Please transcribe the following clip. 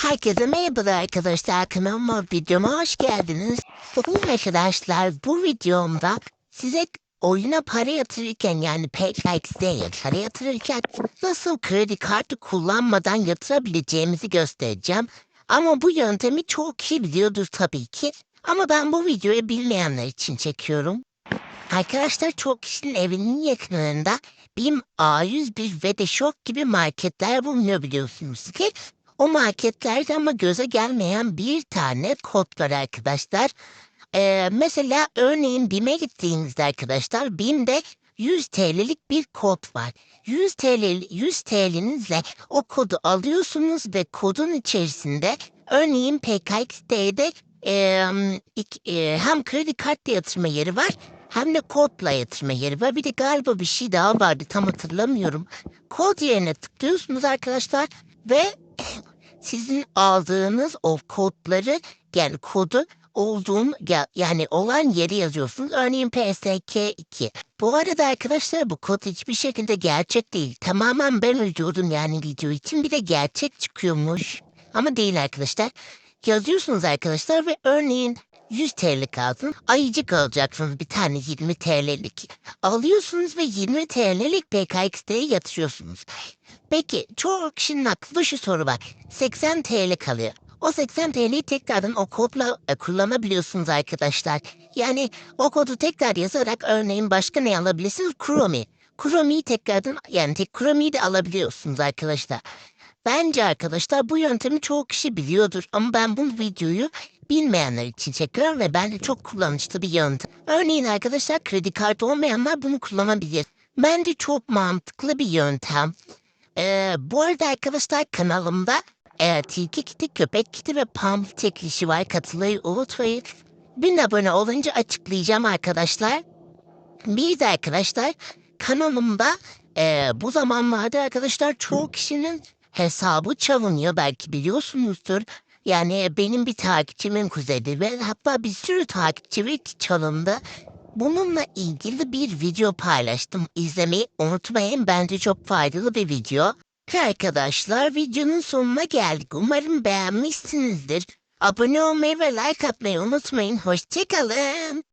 Herkese merhaba arkadaşlar kanalıma videoma hoş geldiniz. Bugün arkadaşlar bu videomda size oyuna para yatırırken yani PayX'de para yatırırken nasıl kredi kartı kullanmadan yatırabileceğimizi göstereceğim. Ama bu yöntemi çok kişi biliyordur tabii ki. Ama ben bu videoyu bilmeyenler için çekiyorum. Arkadaşlar çok kişinin evinin yakınlarında BİM A101 ve de Şok gibi marketler bulunuyor biliyorsunuz ki. O marketlerde ama göze gelmeyen bir tane kod var arkadaşlar. Ee, mesela örneğin BİM'e gittiğinizde arkadaşlar BİM'de 100 TL'lik bir kod var. 100 TL 100 TL'nizle o kodu alıyorsunuz ve kodun içerisinde örneğin PKX'de e, e, hem kredi kartla yatırma yeri var hem de kodla yatırma yeri var. Bir de galiba bir şey daha vardı tam hatırlamıyorum. Kod yerine tıklıyorsunuz arkadaşlar ve sizin aldığınız o kodları yani kodu olduğun ya- yani olan yeri yazıyorsunuz. Örneğin PSK2. Bu arada arkadaşlar bu kod hiçbir şekilde gerçek değil. Tamamen ben uydurdum yani video için bir de gerçek çıkıyormuş. Ama değil arkadaşlar. Yazıyorsunuz arkadaşlar ve örneğin 100 TL kalsın. Ayıcık alacaksınız bir tane 20 TL'lik. Alıyorsunuz ve 20 TL'lik PKX'de yatırıyorsunuz. Peki çoğu kişinin aklında şu soru var. 80 TL kalıyor. O 80 TL'yi tekrardan o kodla e, kullanabiliyorsunuz arkadaşlar. Yani o kodu tekrar yazarak örneğin başka ne alabilirsiniz? Chromie. Chromie'yi tekrardan yani tek Chromie'yi de alabiliyorsunuz arkadaşlar. Bence arkadaşlar bu yöntemi çoğu kişi biliyordur ama ben bu videoyu bilmeyenler için çekiyorum ve bence çok kullanışlı bir yöntem. Örneğin arkadaşlar kredi kartı olmayanlar bunu kullanabilir. Bence çok mantıklı bir yöntem. Ee, bu arada arkadaşlar kanalımda e, tilki kiti, köpek kiti ve pamuk çekilişi var. Katılmayı unutmayın. Bin abone olunca açıklayacağım arkadaşlar. Bir de arkadaşlar kanalımda e, bu zamanlarda arkadaşlar çoğu kişinin hesabı çalınıyor belki biliyorsunuzdur. Yani benim bir takipçimin kuzeni ve hatta bir sürü takipçi çalındı. Bununla ilgili bir video paylaştım. İzlemeyi unutmayın. Bence çok faydalı bir video. Arkadaşlar videonun sonuna geldik. Umarım beğenmişsinizdir. Abone olmayı ve like atmayı unutmayın. Hoşçakalın.